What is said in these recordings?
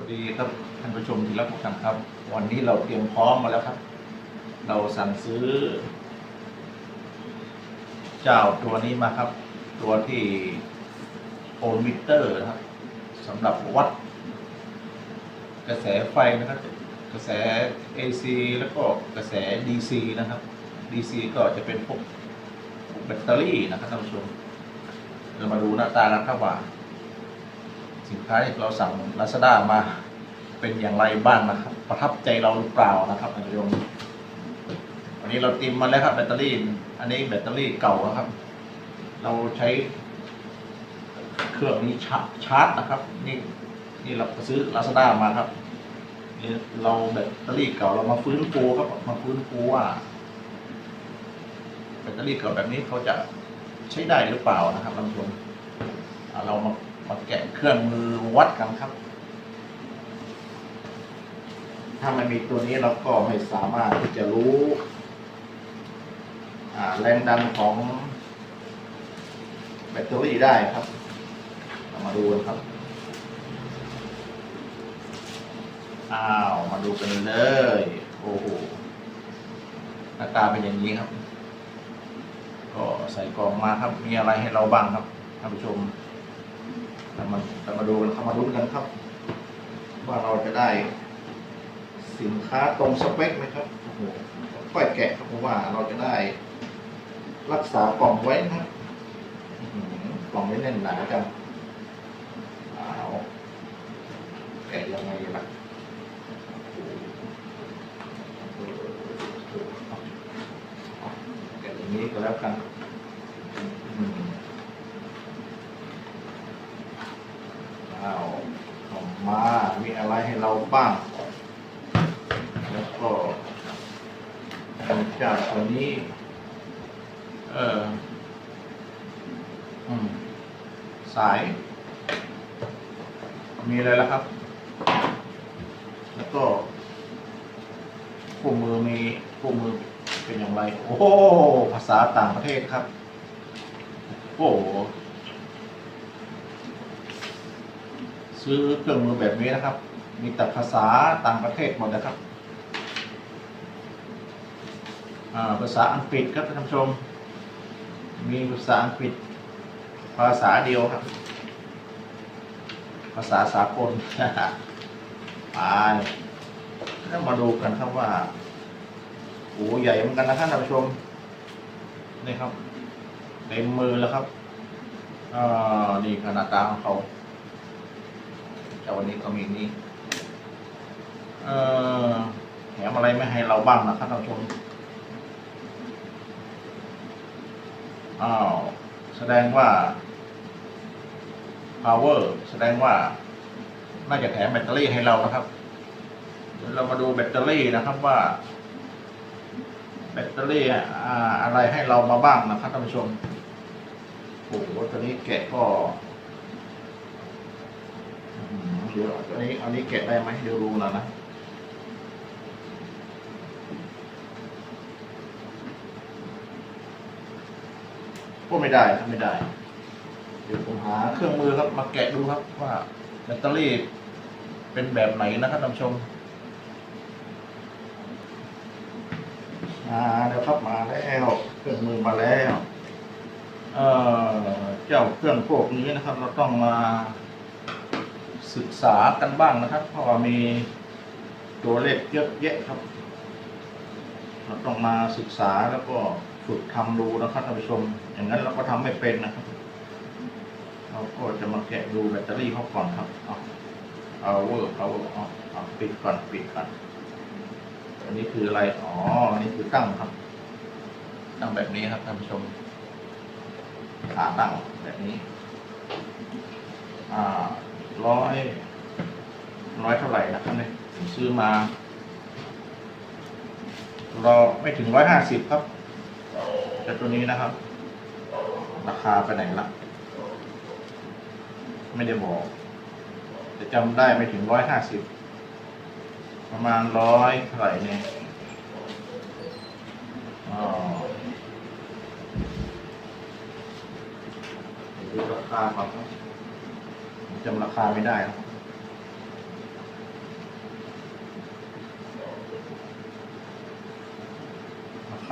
วัสดีครับท่านผู้ชมที่รักทุกท่านครับ วันนี้เราเตรียมพร้อมมาแล้วครับ เราสั่งซื้อ เจ้าตัวนี้มาครับ ตัวที่โอห์มิเตอร์นะครับสำหรับวัด กระแสไฟนะครับ กระแส AC แล้วก็กระแส DC นะครับ DC ก็จะเป็นพวกแบตเตอรี่นะครับท่านผู้ชมเรามาดูหน้าตากันครับว่า สินค้าที่เราสั่ง Lazada มาเป็นอย่างไรบ้างนะครับ ประทับใจเราหรือเปล่านะครับท่านผู้ชมวันนี้เราเติมมาแล้วครับแบตเตอรี่ อันนี้แบตเตอรี่เก่าครับ เราใช้เครื่องนี้ชาร์จชาร์จนะครับ นี่นี่เราซื้อ Lazada มาครับนี่เราแบตเตอรี่เก่าเรามาฟื้นฟูครับมาฟื้นฟูว่าแบตเตอรี่เก่าแบบนี้เขาจะใช้ได้หรือเปล่านะครับท่านผู้ชมเรามา มาแกะเครื่องมือวัดกันครับ ถ้าไม่มีตัวนี้เราก็ไม่สามารถที่จะรู้แรงดันของแบตเตอรี่ได้ครับ เรามาดูกันครับ อ้าว มาดูกันเลย โอ้โหหน้าตาเป็นอย่างนี้ครับ ก็ใส่กล่องมาครับ มีอะไรให้เราบ้างครับท่านผู้ชม เรามาเรามาดูกันครับมาดูกันครับ ว่าเราจะได้สินค้าตรงสเปคไหมครับโอ้โหค่อยแกะครับเพราะว่าเราจะได้ รักษากล่องไว้นะกล่องนี้แน่นหนาจังเอาแกะยังไงล่ะแกะอย่างนี้ก็แล้วกันอืมเอาออกมา มีอะไรให้เราบ้าง แล้วก็จากตัวนี้ เออสาย มีอะไรแล้วครับ แล้วก็คู่มือมีคู่มือเป็นอย่างไร โอ้โหภาษาต่างประเทศครับ โอ้โหซื้อเครื่องมือแบบนี้นะครับ มีแต่ภาษาต่างประเทศหมดนะครับภาษาอังกฤษครับท่านผู้ชม มีภาษาอังกฤษ ภาษาเดียวครับ ภาษาสากลไปแล้วมาดูกันครับว่าโอ้ใหญ่เหมือนกันนะครับท่านผู้ชมนี่ครับเต็มมือแล้วครับอ่านี่ขนาดตาของเขาแต่วันนี้ก็มีนี่ เออแถมอะไรไม่ให้เราบ้างนะครับท่านผู้ชมอ้าวแสดงว่า power แสดงว่า น่าจะแถมแบตเตอรี่ให้เรานะครับเดี๋ยวเรามาดูแบตเตอรี่นะครับว่า แบตเตอรี่อ่าอะไรให้เรามาบ้างนะครับท่านผู้ชมโอ้โหตัวนี้แกะก็อื้อหือเดี๋ยวอันนี้อันนี้แกะได้ไหมเดี๋ยวรู้แล้วนะ ก็ไม่ได้ครับไม่ได้ เดี๋ยวผมหาเครื่องมือครับมาแกะดูครับว่าแบตเตอรี่เป็นแบบไหนนะครับท่านผู้ชมมาแล้วครับมาแล้วเครื่องมือมาแล้ว เอ่อเจ้าเครื่องพวกนี้นะครับ เราต้องมาศึกษากันบ้างนะครับ เพราะว่ามีตัวเลขเยอะแยะครับ เราต้องมาศึกษาแล้วก็ ฝึกทำดูนะครับท่านผู้ชม อย่างนั้นเราก็ทำไม่เป็นนะครับ เราก็จะมาแกะดูแบตเตอรี่เขาก่อนครับเอาเอาเวอร์เอาเอาเอาปิดก่อนปิดก่อนอันนี้คืออะไร อ๋ออันนี้คือตั้งครับ ตั้งแบบนี้ครับท่านผู้ชม ขาตั้งแบบนี้ อ่าร้อยร้อยเท่าไหร่นะครับเนี่ยผมซื้อมารอไม่ถึงร้อยห้าสิบครับ แต่ตัวนี้นะครับ ราคาไปไหนละไม่ได้บอกแต่จำได้ไม่ถึงร้อยห้าสิบประมาณร้อยเท่าไหร่เนี่ยอ๋อเดี๋ยวดูราคาก่อนครับจำราคาไม่ได้ครับ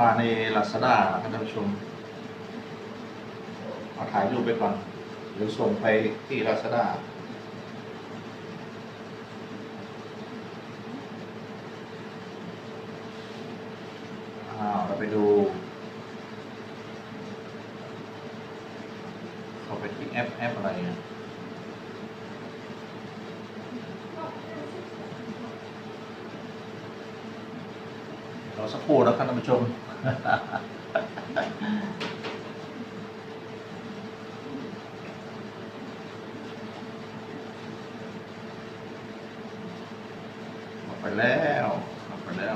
พาในลาซาด้าท่านผู้ชมเอาถ่ายรูปไปก่อน หรือส่งไปที่ลาซาด้าวเราไปดู เข้าไปที่แอป แอปอะไรอะเราสักครู่นะครับท่านผู้ชม ออกไปแล้วอ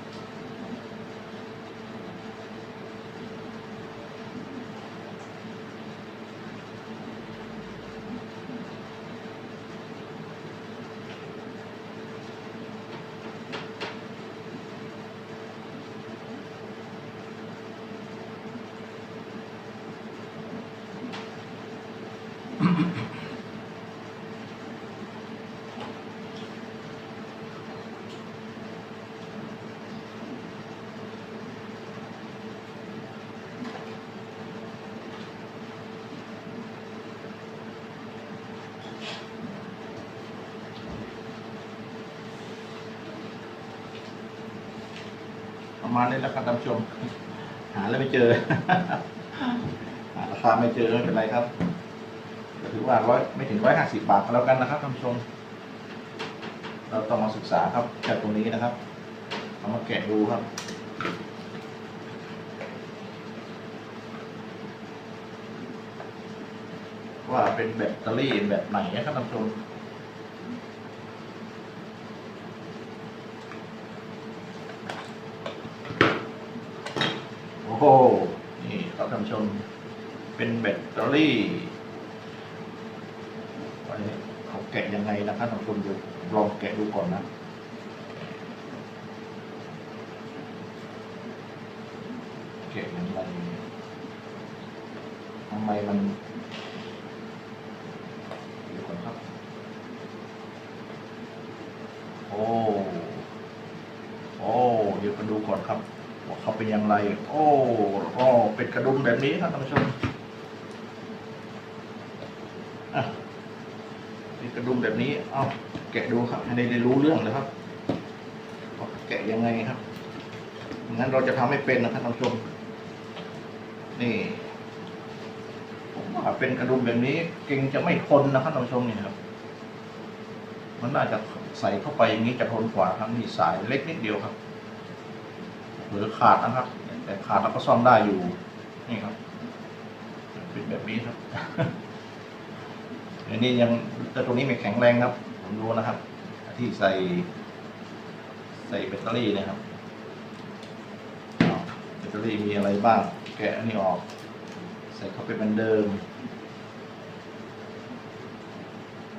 นี้แล้วครับท่านผู้ชม หาแล้วไม่เจอ หาราคาไม่เจอไม่เป็นไรครับถือว่าร้อยไม่ถึงร้อยห้าสิบบาทก็แล้วกันนะครับท่านผู้ชม เราต้องมาศึกษาครับจากตรงนี้นะครับเอามาแกะดูครับว่าเป็นแบตเตอรี่แบบไหนนะครับท่านผู้ชม โอ้โห นี่ครับท่านผู้ชม เป็นแบตเตอรี่วันนี้เขาแกะยังไงนะครับท่านผู้ชมดูลองแกะดูก่อนนะแกะยังไงทำไมมันเดี๋ยวก่อนครับ โอ้โอ้เดี๋ยวมาดูก่อนครับว่าเขาเป็นอย่างไร โอ้โอ้เป็นกระดุมแบบนี้ครับท่านผู้ชม นกระดุมแบบนี้ เอาแกะดูครับให้ได้รู้เรื่องเลยครับแกะยังไงครับงั้นเราจะทำให้เป็นนะครับท่านผู้ชม นี่ผมว่าเป็นกระดุมแบบนี้ เก่งจะไม่ทนนะครับท่านผู้ชมนี่ครับ มันน่าจะใส่เข้าไปอย่างนี้จะทนกว่าครับนี่สายเล็กนิดเดียวครับหรือขาดนะครับ แต่ขาดเราก็ซ่อมได้อยู่ นี่ครับ เป็นแบบนี้ครับ อันนี้ยังแต่ตรงนี้ไม่แข็งแรงครับ ผมรู้นะครับ ที่ใส่ ใส่แบตเตอรี่นะครับแบตเตอรี่มีอะไรบ้าง แกะอันนี้ออก ใส่เข้าไปเหมือนเดิม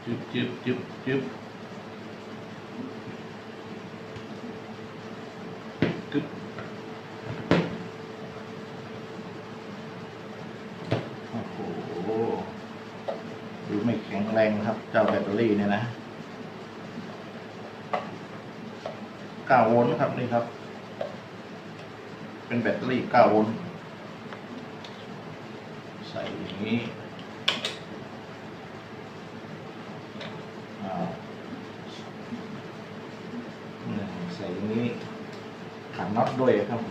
จึ๊บจึ๊บจึ๊บจึ๊บกึ๊บ โอ้โห ดูไม่แข็งแรงนะครับ เจ้าแบตเตอรี่เนี่ยนะ9โวลต์ครับนี่ครับ เป็นแบตเตอรี่9โวลต์ใส่อย่างนี้อ่าอืมใส่อย่างนี้ ขันน็อตด้วยครับ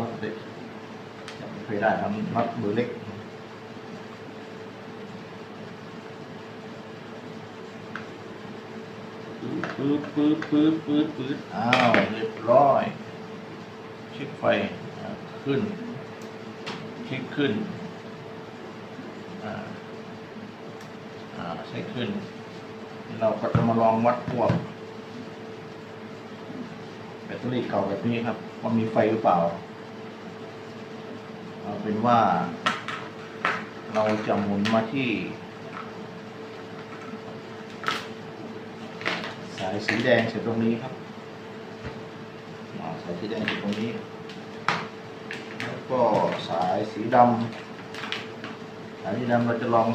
น็อตเล็กยังไม่เคยได้ครับน็อตมือเล็กปื๊ดปื๊ดปื๊ดปื๊ดปื๊ดอ้าวเรียบร้อยช็คไฟขึ้นช็คขึ้นอ่าอ่าใช้ขึ้น เราก็จะมาลองวัดพวกแบตเตอรี่เก่าแบบนี้ครับ ว่ามีไฟหรือเปล่า เป็นว่า เราจะหมุนมาที่ สายสีแดงเสร็จตรงนี้ครับาสายสีแดงเสร็จตรงนี้ แล้วก็สายสีดำสายสีดำเราจะลอง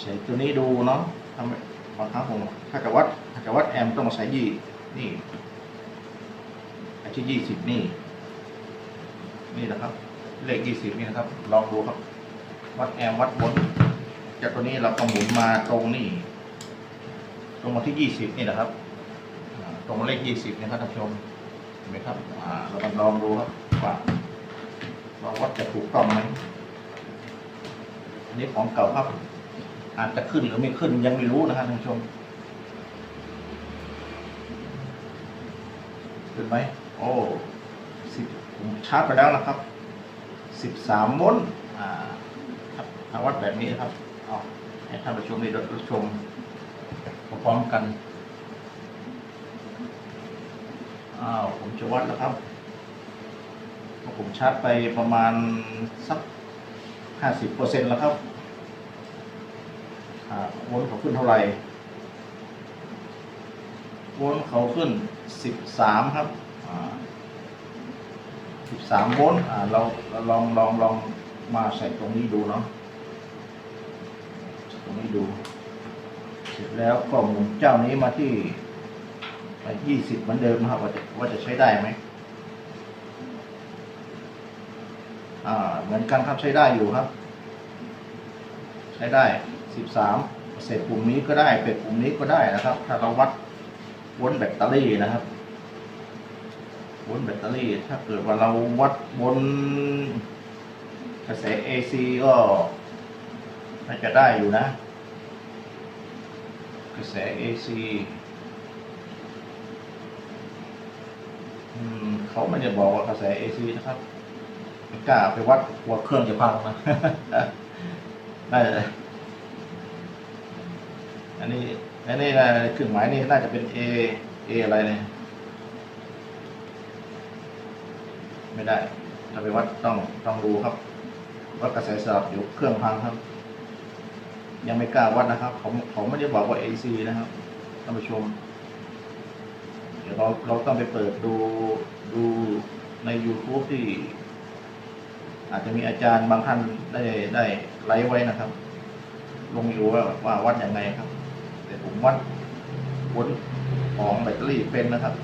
ใช้ตัวนี้ดูเนาะทำไมบางครั้งผมถ้าจะวัดถ้าจะวัดแอมต้องใช้ยี่นี่ไอ้ที่ยี่สิบนี่ นี่นะครับ เลขยี่สิบนี่นะครับ ลองดูครับ วัดแอมป์วัดบนจากตัวนี้เราก็หมุนมาตรงนี่ตรงมาที่ยี่สิบนี่นะครับตรงเลขยี่สิบนะครับท่านผู้ชมเห็นไหมครับเรามาลองดูครับว่าเราวัดจะถูกต้องไหมอันนี้ของเก่าครับ อาจจะขึ้นหรือไม่ขึ้นยังไม่รู้นะครับท่านผู้ชมขึ้นไหมโอ้สิบผมชาร์จไปแล้วนะครับ สิบสามโวลต์ครับถ้าวัดแบบนี้ครับเอาให้ท่านผู้ชมได้รับชมพร้อมกันอ้าวผมจะวัดแล้วครับผมชาร์จไปประมาณสักห้าสิบเปอร์เซ็นต์แล้วครับโวลต์เขาขึ้นเท่าไหร่โวลต์เขาขึ้นสิบสามครับ สิบสามโวลต์อ่าเราลองลองลองมาใส่ตรงนี้ดูเนาะตรงนี้ดู เสร็จแล้วก็หมุนเจ้านี้มาที่ไปยี่สิบเหมือนเดิมนะครับว่าจะว่าจะใช้ได้ไหมอ่าเหมือนกันครับใช้ได้อยู่ครับ ใช้ได้สิบสามเสร็จปุ่มนี้ก็ได้เป็ดปุ่มนี้ก็ได้นะครับ ถ้าเราวัดวนแบตเตอรี่นะครับ วนแบตเตอรี่ ถ้าเกิดว่าเราวัดวนกระแส AC ก็น่าจะได้อยู่นะ กระแส AC อืมเขาไม่ได้บอกว่ากระแส AC นะครับไม่กล้าไปวัดกลัวเครื่องจะพังนะน่าจะอันนี้อันนี้นะเครื่องหมายนี่น่าจะเป็น A A อะไรเนี่ย ไม่ได้ถ้าไปวัดต้องต้องดูครับ วัดกระแสสลับอยู่เครื่องพังครับ ยังไม่กล้าวัดนะครับเขาเขาไม่ได้บอกว่า AC นะครับท่านผู้ชม เดี๋ยวเราเราต้องไปเปิดดูดูใน YouTube ที่ อาจจะมีอาจารย์บางท่านได้ได้ไลฟ์ไว้นะครับ ลงอยู่ว่าว่าวัดยังไงครับ แต่ผมวัดวนของแบตเตอรี่เป็นนะครับ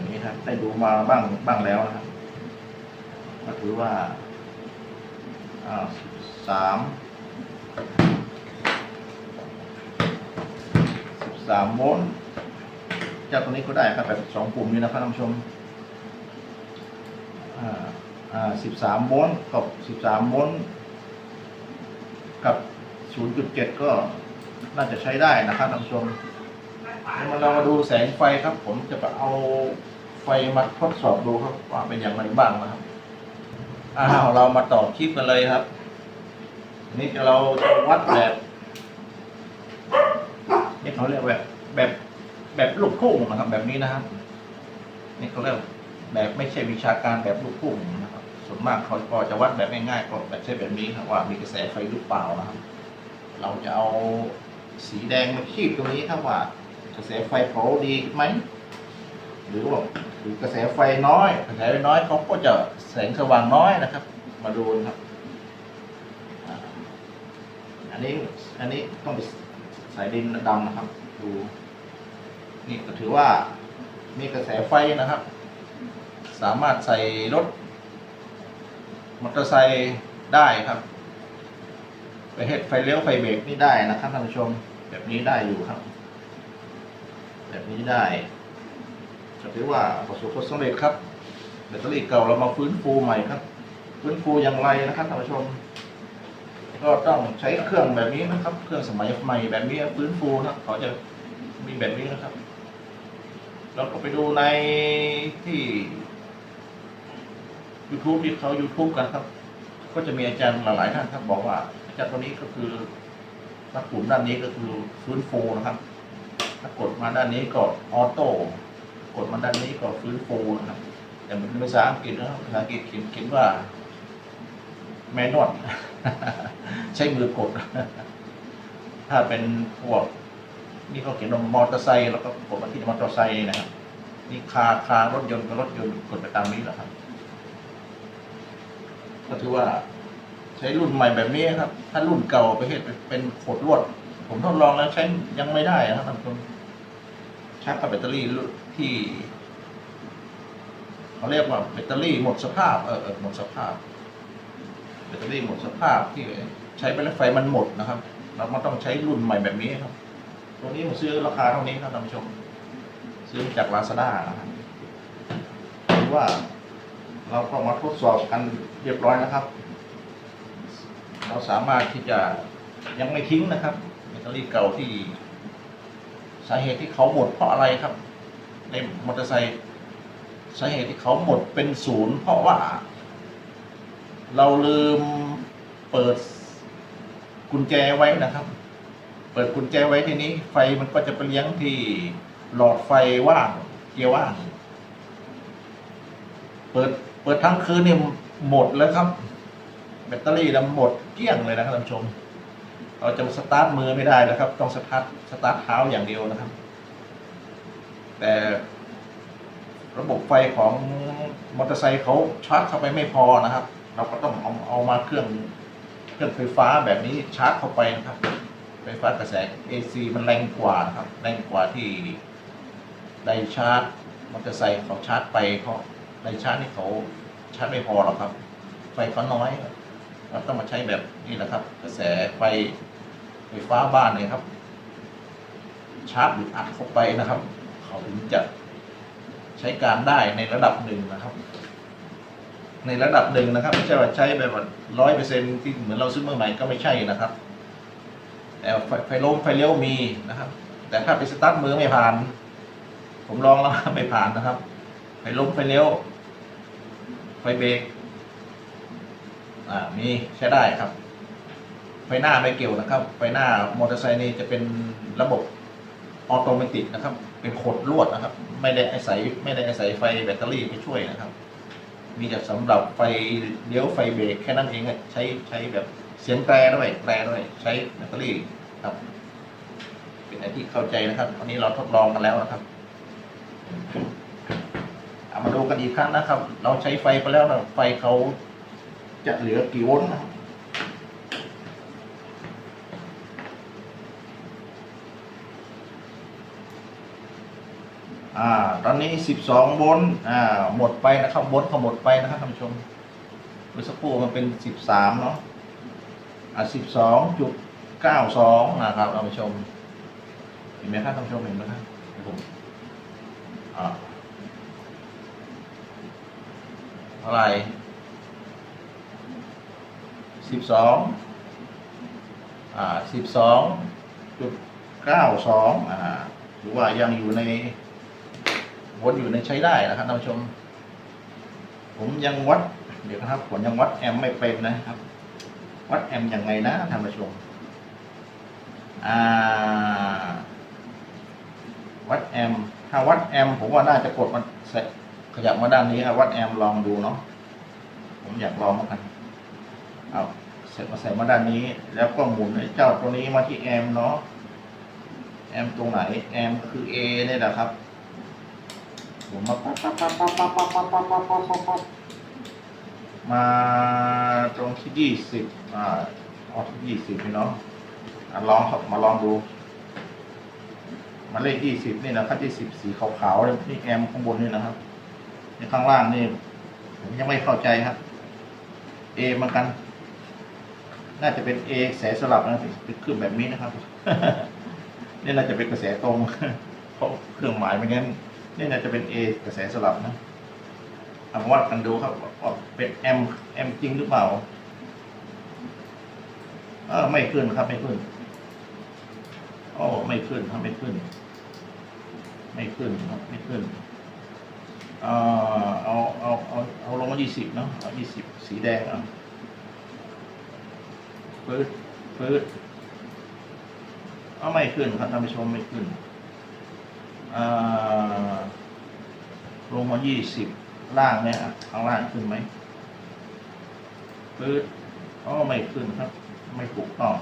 อย่างนี้ครับ ได้ดูมาบ้างบ้างแล้วนะครับก็ถือว่าสามสิบสามโวลต์จ้าตัวนี้ก็ได้ครับแบบสองปุ่มนี้นะครับท่านผู้ชมสิบสามโวลต์กับสิบสามโวลต์กับศูนย์จุดเจ็ดก็น่าจะใช้ได้นะครับท่านผู้ชม มาเรามาดูแสงไฟครับ ผมจะไปเอาไฟมาทดสอบดูครับ ว่าเป็นอย่างไรบ้างนะครับอ้าวเรามาต่อคลิปกันเลยครับ นี่เราจะวัดแบบนี่เขาเรียกแบบแบบแบบลูกทุ่งนะครับ แบบนี้นะครับ นี่เขาเรียกแบบไม่ใช่วิชาการแบบลูกทุ่งนะครับ ส่วนมากเขาก็จะวัดแบบง่ายๆก็แบบใช้แบบนี้ครับว่ามีกระแสไฟหรือเปล่านะครับ เราจะเอาสีแดงมาขีดตรงนี้ครับว่า กระแสไฟเขาดีไหมหรือว่าหรือกระแสไฟน้อย กระแสไฟน้อยเขาก็จะแสงสว่างน้อยนะครับ มาดูนะครับ อันนี้อันนี้ต้องไปใส่ดินดำนะครับ ดูนี่ก็ถือว่ามีกระแสไฟนะครับ สามารถใส่รถมอเตอร์ไซค์ได้ครับ ไปเฮ็ดไฟเลี้ยวไฟเบรกนี่ได้นะครับท่านผู้ชมแบบนี้ได้อยู่ครับ แบบนี้ได้ก็ถือว่าประสบผลสำเร็จครับแบตเตอรี่เก่าเรามาฟื้นฟูใหม่ครับ ฟื้นฟูอย่างไรนะครับท่านผู้ชม ก็ต้องใช้เครื่องแบบนี้นะครับ เครื่องสมัยใหม่แบบนี้ฟื้นฟูนะครับเขาจะมีแบบนี้นะครับ เราก็ไปดูในที่ YouTube ที่เขา YouTube กันครับ ก็จะมีอาจารย์หลายๆท่านครับบอกว่าอาจารย์ตัวนี้ก็คือถ้ากลุ่มด้านนี้ก็คือฟื้นฟูนะครับ ถ้ากดมาด้านนี้ก็ออโต้กดมาด้านนี้ก็ฟื้นฟูนะครับแต่เป็นภาษาอังกฤษนะภาษาอังกฤษเขียนเขียนว่าแมนวลใช้มือกด ถ้าเป็นพวกนี่เขาเขียนว่ามอเตอร์ไซค์แล้วก็กดมาที่มอเตอร์ไซค์นะครับนี่คาคารถยนต์กับรถยนต์กดไปตามนี้แหละครับ ก็ถือว่าใช้รุ่นใหม่แบบนี้ครับ ถ้ารุ่นเก่าไปเฮ็ดเป็นขดลวด ผมทดลองแล้วใช้ยังไม่ได้นะครับท่านผู้ชมชาร์จกับแบตเตอรี่ที่เขาเรียกว่าแบตเตอรี่หมดสภาพเออเออหมดสภาพแบตเตอรี่หมดสภาพที่ใช้ไปแล้วไฟมันหมดนะครับ เราก็ต้องใช้รุ่นใหม่แบบนี้ครับ ตัวนี้ผมซื้อราคาเท่านี้ครับท่านผู้ชม ซื้อจากลาซาด้านะครับถือว่าเราก็มาทดสอบกันเรียบร้อยนะครับ เราสามารถที่จะยังไม่ทิ้งนะครับ ตเตอรี่เก่าที่ สาเหตุที่เขาหมดเพราะอะไรครับ ในมอเตอร์ไซค์สาเหตุที่เขาหมดเป็นศูนย์เพราะว่า เราลืมเปิดกุญแจไว้นะครับ เปิดกุญแจไว้ทีนี้ ไฟมันก็จะไปเลี้ยงที่หลอดไฟว่างเกียร์ว่าง เปิดเปิดทั้งคืนเนี่ยหมดแล้วครับ แบตเตอรี่เราหมดเกลี้ยงเลยนะครับท่านผู้ชม เราจะสตาร์ทมือไม่ได้แล้วครับ ต้องสตาร์ทสตาร์ทเท้าอย่างเดียวนะครับ แต่ระบบไฟของมอเตอร์ไซค์เขาชาร์จเข้าไปไม่พอนะครับ เราก็ต้องเอาเอามาเครื่องเครื่องไฟฟ้าแบบนี้ชาร์จเข้าไปนะครับ ไฟฟ้ากระแส AC มันแรงกว่านะครับ แรงกว่าที่ได้ชาร์จมอเตอร์ไซค์เขาชาร์จไปเขาได้ชาร์จนี่เขาชาร์จไม่พอหรอกครับ ไฟเขาน้อยเราต้องมาใช้แบบนี้แหละครับ กระแสไฟ ไฟฟ้าบ้านเนี่ยครับ ชาร์จหรืออัดเข้าไปนะครับ เขาถึงจะใช้การได้ในระดับหนึ่งนะครับ ในระดับหนึ่งนะครับไม่ใช่ว่าใช้แบบร้อยเปอร์เซ็นที่เหมือนเราซื้อเมื่อใหม่ก็ไม่ใช่นะครับแต่ไฟไฟลมไฟเลี้ยวมีนะครับ แต่ถ้าไปสตาร์ทมือไม่ผ่าน ผมลองแล้วไม่ผ่านนะครับ ไฟลมไฟเลี้ยวไฟเบรกอ่ามีใช้ได้ครับ ฟหน้าไม่เกี่ยวนะครับ ไฟหน้ามอเตอร์ไซค์นี่จะเป็นระบบออโตเมติกนะครับ เป็นขดลวดนะครับ ไม่ได้อาศัยไม่ได้อาศัยไฟแบตเตอรี่ไปช่วยนะครับ มีแต่สำหรับไฟเลี้ยวไฟเบรกแค่นั้นเองใช้ใช้แบบเสียงแตรด้วยแตรด้วยใช้แบตเตอรี่ครับ เป็นอะไรที่เข้าใจนะครับวันนี้เราทดลองกันแล้วนะครับเอามาดูกันอีกครั้งนะครับ เราใช้ไฟไปแล้วนะไฟเขาจะเหลือกี่โวลต์นะครับ อ่าตอนนี้สิบสองโวลต์อ่าหมดไปนะครับโวลต์เขาหมดไปนะครับท่านผู้ชมเมื่อสักครู่มันเป็นสิบสามเนาะอ่าสิบสองจุดเก้าสองนะครับท่านผู้ชม เห็นไหมครับท่านผู้ชมเห็นไหมครับผมอ่าเท่าไหร่สิบสองอ่าสิบสองจุดเก้าสองอ่าหรือว่ายังอยู่ใน วนอยู่ในใช้ได้นะครับท่านผู้ชม ผมยังวัด เดี๋ยวนะครับ ผมยังวัดแอมไม่เป็นนะครับ วัดแอมยังไงนะท่านผู้ชมอ่าวัดแอมถ้าวัดแอมผมว่าน่าจะกดมันใส่ขยับมาด้านนี้ครับวัดแอมลองดูเนาะผมอยากลองเหมือนกันเอาเสร็จมาใส่มาด้านนี้ แล้วก็หมุนไอ้เจ้าตัวนี้มาที่แอมเนาะแอมตรงไหนแอมคือ A เนี่ยแหละครับ ผมมาปั๊บปั๊บปั๊บปั๊บปั๊บปั๊บปั๊บปั๊บปั๊บปั๊บปั๊บปั๊บมาตรงที่ยี่สิบอ่าเอาที่ยี่สิบพี่น้องอะลองมาลองดูมาเลขยี่สิบนี่นะครับยี่สิบสีขาวๆเนี่ยนี่แอมข้างบนนี่นะครับในข้างล่างนี่ผมยังไม่เข้าใจครับเอเหมือนกัน น่าจะเป็นเอแสสลับนะเป็นเครื่องแบบนี้นะครับ นี่น่าจะเป็นกระแสตรงเพราะเครื่องหมายไม่งั้น นี่น่าจะเป็นเอกระแสสลับนะเอามาวัดกันดูครับว่าเป็นแอมแอมจริงหรือเปล่าเออไม่ขึ้นครับไม่ขึ้นโอ้ไม่ขึ้นครับไม่ขึ้น ไม่ขึ้นครับไม่ขึ้นเอ่อเอาเอาเอาเอาลงมายี่สิบเนาะเอายี่สิบสีแดงเอาปืดปืดเอาไม่ขึ้นครับท่านผู้ชมไม่ขึ้น ลงมายี่สิบล่างเนี่ยข้างล่างขึ้นไหมปืดอ๋อไม่ขึ้นครับ ไม่ถูกต้อง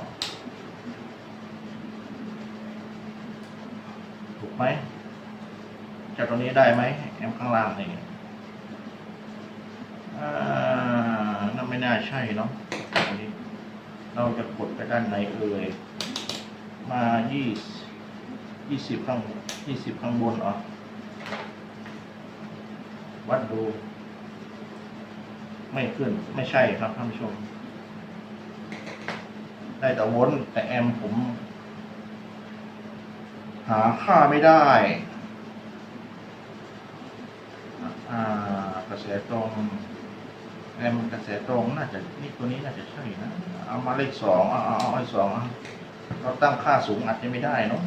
ถูกไหมจากตรงนี้ได้ไหมแอมข้างล่างนี่อ่านั่นไม่น่าใช่เนาะอันนี้เราจะกดไปด้านในเอ่ย มายี่ยี่สิบข้าง ยี่สิบข้างบนอะวัดดู ไม่ขึ้นไม่ใช่ครับท่านผู้ชม ได้แต่วนแต่แอมผม หาค่าไม่ได้อ่ากระแสตรงแอมกระแสตรงน่าจะนี่ตัวนี้น่าจะใช่นะ เอามาเลขสองเอาเอาเอาเลขสองเอาเราตั้งค่าสูงอาจจะไม่ได้เนาะ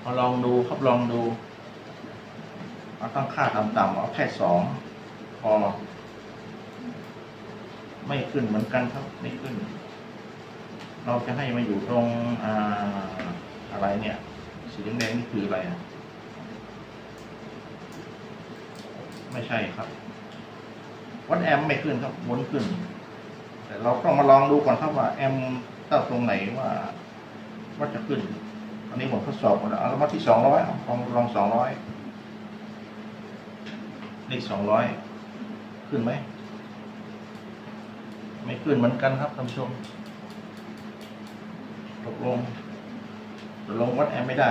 เอาลองดูครับลองดูเอาตั้งค่าต่ำๆเอาแค่สองพอ ไม่ขึ้นเหมือนกันครับไม่ขึ้น เราจะให้มาอยู่ตรงอ่าอะไรเนี่ย สีแดงนี่คืออะไรอะไม่ใช่ครับวัดแอมไม่ขึ้นครับวนขึ้น แต่เราต้องมาลองดูก่อนครับว่าแอมตั้งตรงไหนว่าว่าจะขึ้น อันนี้ผมทดสอบหมดแล้วเอาแล้วมาที่สองร้อยลองลองสองร้อยเลขสองร้อยขึ้นไหม ไม่ขึ้นเหมือนกันครับท่านผู้ชมตกลงตกลงวัดแอมไม่ได้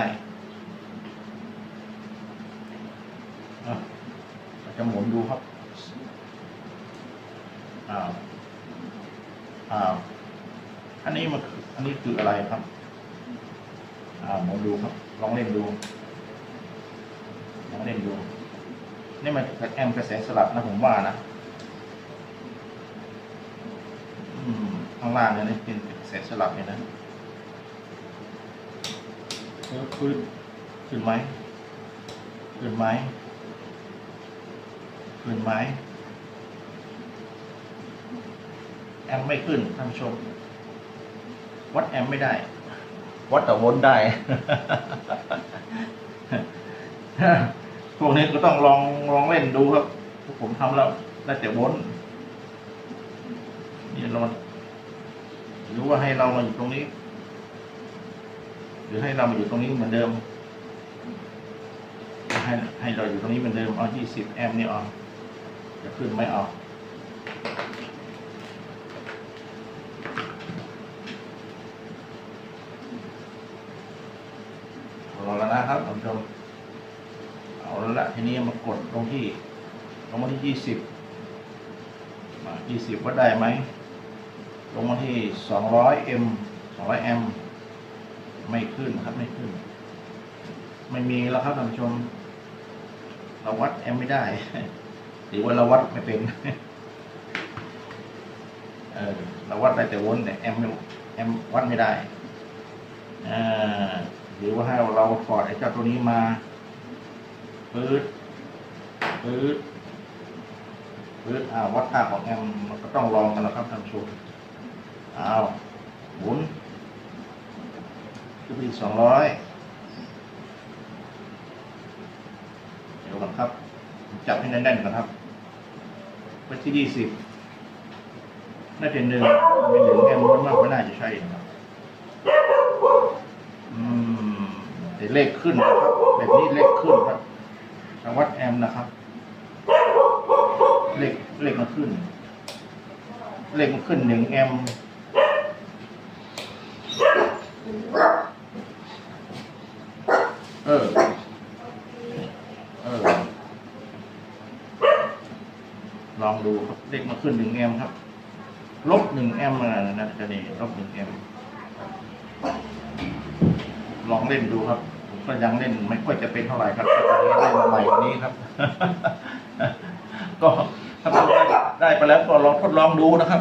อะจะหมุนดูครับ อ้าว อ้าว อันนี้มันอันนี้คืออะไรครับ อ้าลองดูครับ ลองเล่นดู ลองเล่นดู นี่มันแอมกระแสสลับนะผมว่านะข้างล่างเนี่ยเป็นกระแสสลับเนี่ยนะเออขึ้นขึ้นไหมขึ้นไหมขึ้นไหมแอมไม่ขึ้นท่านผู้ชมวัดแอมไม่ได้ วัดแต่วนได้ พวกนี้ก็ต้องลองลองเล่นดูครับพวกผมทำแล้วได้แต่วนนี่เราหรือว่าให้เรามาอยู่ตรงนี้ หรือให้เรามาอยู่ตรงนี้เหมือนเดิม ให้ให้เราอยู่ตรงนี้เหมือนเดิมเอา20แอมป์นี่เอาจะขึ้นไมเออาแล้วนะครับท่าน ผู้ชมเอาละทีนี้มากดตรงที่ลงมาที่ยี่สิบยี่สิบว่าได้ไหมลงมาที่สองร้อยเอ็มสองร้อยแอมไม่ขึ้นครับไม่ขึ้น ไม่มีแล้วครับท่านผู้ชม เราวัดแอมไม่ได้ หรือว่าเราวัดไม่เป็นเออเราวัดได้แต่วนแต่แอมแอมวัดไม่ได้อ่า หรือว่าให้เราถอดไอ้เจ้าตัวนี้มาปื๊ดปื๊ดปื๊ดอ่าวัดค่าของแอมมันก็ต้องลองกันแล้วครับท่านผู้ชมอ้าวหมุนขึ้นไปอีกสองร้อยเดี๋ยวก่อนครับ จับให้แน่นๆก่อนครับไปที่ยี่สิบน่าจะหนึ่งไม่หนึ่งแอมมันมากกว่าน่าจะใช่นะครับ อืมแต่ เลขขึ้นนะครับ แบบนี้เลขขึ้นครับทางวัดแอมนะครับ เลขเลขมันขึ้น เลขมันขึ้นหนึ่งแอมเออ เออ ลองดูครับเลขมาขึ้นหนึ่งแอมครับ ลบหนึ่งแอมอะไรนะจะนี่ลบหนึ่งแอมลองเล่นดูครับ ก็ยังเล่นไม่ค่อยจะเป็นเท่าไหร่ครับแต่ตอนนี้เล่นมาใหม่วันนี้ครับ ก็ถ้าได้ได้ไปแล้วก็ลองทดลองดูนะครับ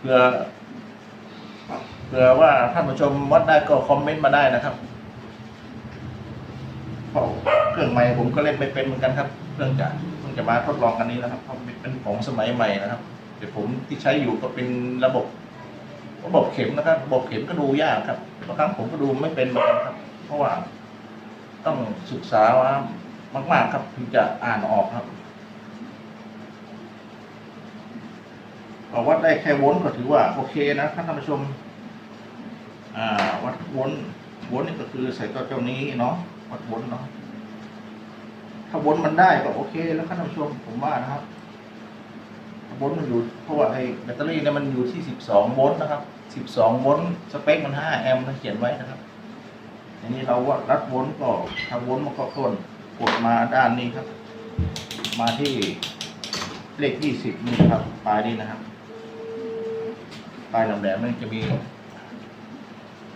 เผื่อเผื่อว่าท่านผู้ชมวัดได้ก็คอมเมนต์มาได้นะครับเพราะเครื่องใหม่ผมก็เล่นไม่เป็นเหมือนกันครับเครื่องจะเพิ่งจะมาทดลองกันนี้นะครับเพราะเป็นของสมัยใหม่นะครับแต่ผมที่ใช้อยู่ก็เป็นระบบ ระบบเข็มนะครับ ระบบเข็มก็ดูยากครับบางครั้งผมก็ดูไม่เป็นเหมือนกันครับ เพราะว่า ต้องศึกษาว่ามากๆครับถึงจะอ่านออกครับเอาวัดได้แค่วนก็ถือว่าโอเคนะท่านผู้ชมอ่าวัดวนวนนี่ก็คือใส่ตัวเจ้านี้เนาะวัดวนเนาะถ้าวนมันได้ก็โอเค แล้วครับท่านผู้ชมผมว่านะครับถ้าลต์มันอยู่เพราะว่าไอ้แบตเตอรี่เนี่ยมันอยู่ที่สิบสองโวลต์นะครับสิบสองโวลต์สเปคมันห้าแอมป์เขียนไว้นะครับ อันนี้เราวัดรัดวลต์ก็ถ้าวลต์มันก็ต้นกดมาด้านนี้ครับ มาที่เลขยี่สิบนี่ครับ ปลายนี้นะครับ ปลายแหลมๆนี่จะมี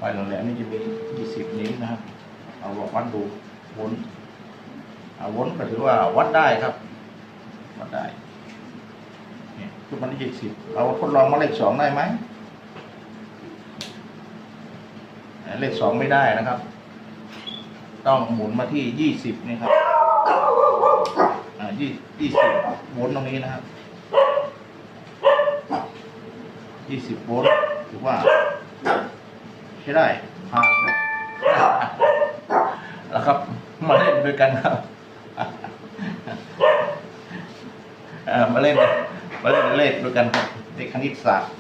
ปลายแหลมๆนี่จะมียี่สิบนิ้วนะครับ เอาวัดดูวลต์เอาวลต์ก็ถือว่าวัดได้ครับ วัดได้เนี่ยคือมันยี่สิบเราทดลองมาเลขสองได้ไหมเลขสองไม่ได้นะครับ ต้องหมุนมาที่ยี่สิบนี่ครับ อ่ายี่ยี่สิบโวลต์ตรงนี้นะครับยี่สิบโวลต์ถือว่าใช้ได้ผ่านนะแล้วครับ มาเล่นด้วยกันครับมาเล่นมาเล่นเลขด้วยกันครับเลขคณิตศาสตร์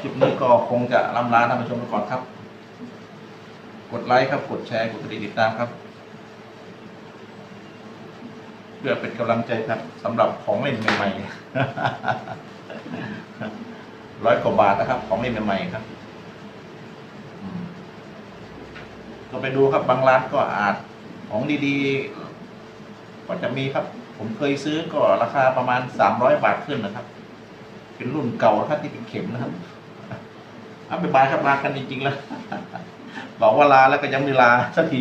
คลิปนี้ก็คงจะลำลาท่านผู้ชมไปก่อนครับ กดไลค์ครับ กดแชร์ กดกระดิ่งติดตามครับ เพื่อเป็นกำลังใจครับสำหรับของเล่นใหม่ๆร้อยกว่าบาทนะครับ ของเล่นใหม่ๆครับก็ไปดูครับบางร้านก็อาจของดีๆก็จะมีครับ ผมเคยซื้อก็ราคาประมาณสามร้อยบาทขึ้นนะครับ เป็นรุ่นเก่านะครับที่เป็นเข็มนะครับเอาไปบายครับลากันจริงๆแล้ว บอกว่าลาแล้วก็ยังไม่ลาสักที